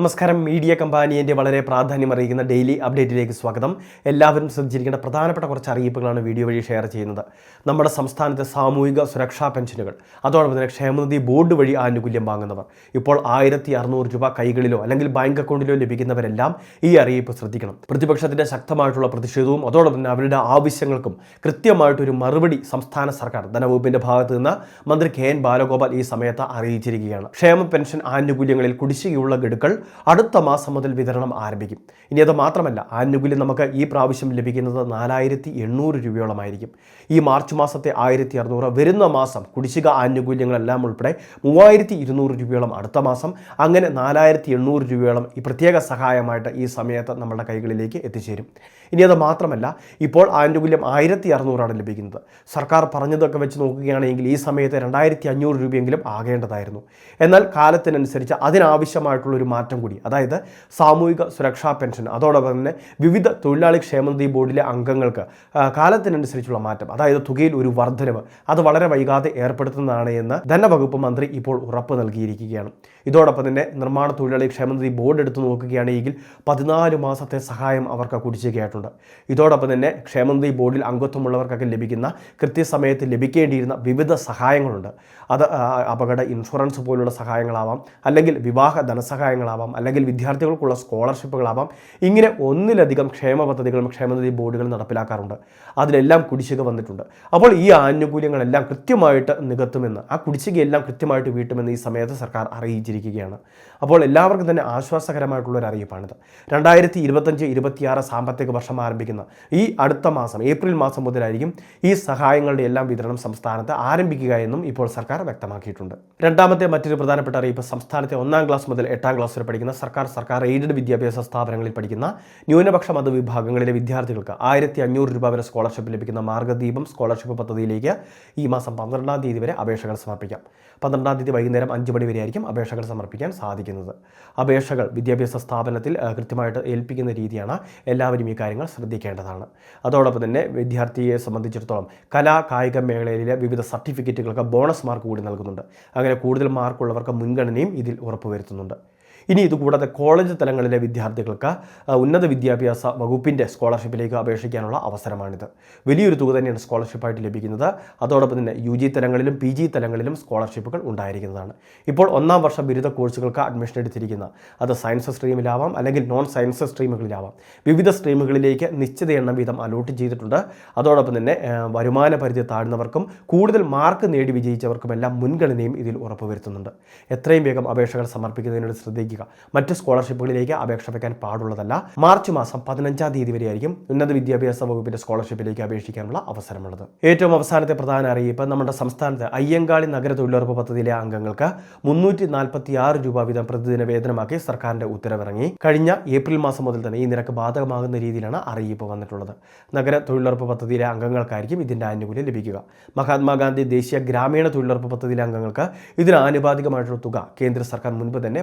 നമസ്കാരം. മീഡിയ കമ്പാനിയന്റെ വളരെ പ്രാധാന്യം അറിയിക്കുന്ന ഡെയിലി അപ്ഡേറ്റിലേക്ക് സ്വാഗതം. എല്ലാവരും ശ്രദ്ധിച്ചിരിക്കേണ്ട പ്രധാനപ്പെട്ട കുറച്ച് അറിയിപ്പുകളാണ് വീഡിയോ വഴി ഷെയർ ചെയ്യുന്നത്. നമ്മുടെ സംസ്ഥാനത്തെ സാമൂഹിക സുരക്ഷാ പെൻഷനുകൾ അതോടൊപ്പം തന്നെ ക്ഷേമനിധി ബോർഡ് വഴി ആനുകൂല്യം വാങ്ങുന്നവർ. ഇപ്പോൾ ആയിരത്തി അറുന്നൂറ് രൂപ കൈകളിലോ അല്ലെങ്കിൽ ബാങ്ക് അക്കൗണ്ടിലോ ലഭിക്കുന്നവരെല്ലാം ഈ അറിയിപ്പ് ശ്രദ്ധിക്കണം. പ്രതിപക്ഷത്തിന്റെ ശക്തമായിട്ടുള്ള പ്രതിഷേധവും അതോടൊപ്പം തന്നെ അവരുടെ ആവശ്യങ്ങൾക്കും കൃത്യമായിട്ടൊരു മറുപടി സംസ്ഥാന സർക്കാർ ധനവകുപ്പിന്റെ ഭാഗത്തു നിന്ന് മന്ത്രി കെ എൻ ബാലഗോപാൽ ഈ സമയത്ത് അറിയിച്ചിരിക്കുകയാണ്. ക്ഷേമ പെൻഷൻ ആനുകൂല്യങ്ങളിൽ കുടിശ്ശികയുള്ള ഗഡുക്കൾ അടുത്ത മാസം മുതൽ വിതരണം ആരംഭിക്കും. ഇനി അത് മാത്രമല്ല ആനുകൂല്യം നമുക്ക് ഈ പ്രാവശ്യം ലഭിക്കുന്നത് നാലായിരത്തി എണ്ണൂറ് രൂപയോളമായിരിക്കും. ഈ മാർച്ച് മാസത്തെ ആയിരത്തി അറുന്നൂറ് വരുന്ന മാസം കുടിശ്ശിക ആനുകൂല്യങ്ങളെല്ലാം ഉൾപ്പെടെ മൂവായിരത്തി ഇരുന്നൂറ് രൂപയോളം അടുത്ത മാസം അങ്ങനെ നാലായിരത്തി എണ്ണൂറ് രൂപയോളം ഈ പ്രത്യേക സഹായമായിട്ട് ഈ സമയത്ത് നമ്മുടെ കൈകളിലേക്ക് എത്തിച്ചേരും. ഇനി അത് മാത്രമല്ല ഇപ്പോൾ ആനുകൂല്യം ആയിരത്തി അറുന്നൂറാണ് ലഭിക്കുന്നത്. സർക്കാർ പറഞ്ഞതൊക്കെ വെച്ച് നോക്കുകയാണെങ്കിൽ ഈ സമയത്ത് രണ്ടായിരത്തി അഞ്ഞൂറ് രൂപയെങ്കിലും ആകേണ്ടതായിരുന്നു. എന്നാൽ കാലത്തിനനുസരിച്ച് അതിനാവശ്യമായിട്ടുള്ള ഒരു മാറ്റം കൂടി. അതായത് സാമൂഹിക സുരക്ഷാ പെൻഷൻ. അതോടൊപ്പം തന്നെ വിവിധ തൊഴിലാളി ക്ഷേമനിധി ബോർഡിലെ അംഗങ്ങൾക്ക് കാലത്തിനനുസരിച്ചുള്ള മാറ്റം. അതായത് തുകയിൽ ഒരു വർധനവ്. അത് വളരെ വൈകാതെ ഏർപ്പെടുത്തുന്നതാണ് എന്ന് ധനവകുപ്പ് മന്ത്രി ഇപ്പോൾ ഉറപ്പ് നൽകിയിരിക്കുകയാണ്. ഇതോടൊപ്പം തന്നെ നിർമ്മാണ തൊഴിലാളി ക്ഷേമനിധി ബോർഡ് എടുത്തു നോക്കുകയാണെങ്കിൽ പതിനാല് മാസത്തെ സഹായം അവർക്ക് കുടിശ്ശികയായിട്ടുണ്ട്. ഇതോടൊപ്പം തന്നെ ക്ഷേമനിധി ബോർഡിൽ അംഗത്വമുള്ളവർക്കൊക്കെ ലഭിക്കുന്ന കൃത്യസമയത്ത് ലഭിക്കേണ്ടിയിരുന്ന വിവിധ സഹായങ്ങളുണ്ട്. അത് അപകട ഇൻഷുറൻസ് പോലുള്ള സഹായങ്ങളാവാം അല്ലെങ്കിൽ വിവാഹ ധനസഹായങ്ങളാവാം അല്ലെങ്കിൽ വിദ്യാർത്ഥികൾക്കുള്ള സ്കോളർഷിപ്പുകളാവാം. ഇങ്ങനെ ഒന്നിലധികം ക്ഷേമ പദ്ധതികളും ക്ഷേമനിധി ബോർഡുകളും നടപ്പിലാക്കാറുണ്ട്. അതിലെല്ലാം കുടിശ്ശിക വന്നിട്ടുണ്ട്. അപ്പോൾ ഈ ആനുകൂല്യങ്ങളെല്ലാം കൃത്യമായിട്ട് നികത്തുമെന്ന് ആ കുടിശ്ശികയെല്ലാം കൃത്യമായിട്ട് വീട്ടുമെന്ന് ഈ സമയത്ത് സർക്കാർ അറിയിച്ചിരിക്കുകയാണ്. അപ്പോൾ എല്ലാവർക്കും തന്നെ ആശ്വാസകരമായിട്ടുള്ള ഒരു അറിയിപ്പാണിത്. രണ്ടായിരത്തി ഇരുപത്തഞ്ച് ഇരുപത്തിയാറ് സാമ്പത്തിക വർഷം ആരംഭിക്കുന്ന ഈ അടുത്ത മാസം ഏപ്രിൽ മാസം മുതലായിരിക്കും ഈ സഹായങ്ങളുടെ എല്ലാം വിതരണം സംസ്ഥാനത്ത് ആരംഭിക്കുക എന്നും ഇപ്പോൾ സർക്കാർ വ്യക്തമാക്കിയിട്ടുണ്ട്. രണ്ടാമത്തെ മറ്റൊരു പ്രധാനപ്പെട്ട അറിയിപ്പ് സംസ്ഥാനത്തെ ഒന്നാം ക്ലാസ് മുതൽ എട്ടാം ക്ലാസ് വരെ പഠിക്കുന്ന സർക്കാർ സർക്കാർ എയ്ഡഡ് വിദ്യാഭ്യാസ സ്ഥാപനങ്ങളിൽ പഠിക്കുന്ന ന്യൂനപക്ഷ മത വിഭാഗങ്ങളിലെ വിദ്യാർത്ഥികൾക്ക് ആയിരത്തി അഞ്ഞൂറ് രൂപ വരെ സ്കോളർഷിപ്പ് ലഭിക്കുന്ന മാർഗദീപം സ്കോളർഷിപ്പ് പദ്ധതിയിലേക്ക് ഈ മാസം പന്ത്രണ്ടാം തീയതി വരെ അപേക്ഷകൾ സമർപ്പിക്കാം. പന്ത്രണ്ടാം തീയതി വൈകുന്നേരം അഞ്ച് മണി വരെ ആയിരിക്കും അപേക്ഷകൾ സമർപ്പിക്കാൻ സാധിക്കുന്നത്. അപേക്ഷകൾ വിദ്യാഭ്യാസ സ്ഥാപനത്തിൽ കൃത്യമായിട്ട് ഏൽപ്പിക്കുന്ന രീതിയാണ് എല്ലാവരും ഈ കാര്യങ്ങൾ ശ്രദ്ധിക്കേണ്ടതാണ്. അതോടൊപ്പം തന്നെ വിദ്യാർത്ഥിയെ സംബന്ധിച്ചിടത്തോളം കലാ കായിക മേഖലയിലെ വിവിധ സർട്ടിഫിക്കറ്റുകൾക്ക് ബോണസ് മാർക്ക് കൂടി നൽകുന്നുണ്ട്. അങ്ങനെ കൂടുതൽ മാർക്കുള്ളവർക്ക് മുൻഗണനയും ഇതിൽ ഉറപ്പുവരുത്തുന്നുണ്ട്. ഇനി ഇതുകൂടാതെ കോളേജ് തലങ്ങളിലെ വിദ്യാർത്ഥികൾക്ക് ഉന്നത വിദ്യാഭ്യാസ വകുപ്പിന്റെ സ്കോളർഷിപ്പിലേക്ക് അപേക്ഷിക്കാനുള്ള അവസരമാണിത്. വലിയൊരു തുക തന്നെയാണ് സ്കോളർഷിപ്പായിട്ട് ലഭിക്കുന്നത്. അതോടൊപ്പം തന്നെ യു ജി തലങ്ങളിലും പി ജി തലങ്ങളിലും സ്കോളർഷിപ്പുകൾ ഉണ്ടായിരിക്കുന്നതാണ്. ഇപ്പോൾ ഒന്നാം വർഷ ബിരുദ കോഴ്സുകൾക്ക് അഡ്മിഷൻ എടുത്തിരിക്കുന്ന അത് സയൻസ് സ്ട്രീമിലാവാം അല്ലെങ്കിൽ നോൺ സയൻസ് സ്ട്രീമുകളിലാവാം. വിവിധ സ്ട്രീമുകളിലേക്ക് നിശ്ചിത എണ്ണം വീതം അലോട്ട് ചെയ്തിട്ടുണ്ട്. അതോടൊപ്പം തന്നെ വരുമാന പരിധി താഴ്ന്നവർക്കും കൂടുതൽ മാർക്ക് നേടി വിജയിച്ചവർക്കുമെല്ലാം മുൻഗണനയും ഇതിൽ ഉറപ്പുവരുത്തുന്നുണ്ട്. എത്രയും വേഗം അപേക്ഷകൾ സമർപ്പിക്കുന്നതിനോട് ശ്രദ്ധിക്കുക. മറ്റ് സ്കോളർഷിപ്പുകളിലേക്ക് അപേക്ഷ വയ്ക്കാൻ പാടുള്ളതല്ല. മാർച്ച് മാസം പതിനഞ്ചാം തീയതി വരെയായിരിക്കും ഉന്നത വിദ്യാഭ്യാസ വകുപ്പിന്റെ സ്കോളർഷിപ്പിലേക്ക് അപേക്ഷിക്കാനുള്ള അവസരമുള്ളത്. ഏറ്റവും അവസാനത്തെ പ്രധാന അറിയിപ്പ് നമ്മുടെ സംസ്ഥാനത്ത് അയ്യങ്കാളി നഗര തൊഴിലുറപ്പ് പദ്ധതിയിലെ അംഗങ്ങൾക്ക് മുന്നൂറ്റി നാൽപ്പത്തി ആറ് രൂപ വീതം പ്രതിദിന വേതനമാക്കി സർക്കാരിന്റെ ഉത്തരവിറങ്ങി. കഴിഞ്ഞ ഏപ്രിൽ മാസം മുതൽ തന്നെ ഈ നിരക്ക് ബാധകമാകുന്ന രീതിയിലാണ് അറിയിപ്പ് വന്നിട്ടുള്ളത്. നഗര തൊഴിലുറപ്പ് പദ്ധതിയിലെ അംഗങ്ങൾക്കായിരിക്കും ഇതിന്റെ ആനുകൂല്യം ലഭിക്കുക. മഹാത്മാഗാന്ധി ദേശീയ ഗ്രാമീണ തൊഴിലുറപ്പ് പദ്ധതിയിലെ അംഗങ്ങൾക്ക് ഇതിന് ആനുപാതികമായിട്ടുള്ള തുക കേന്ദ്ര സർക്കാർ മുൻപ് തന്നെ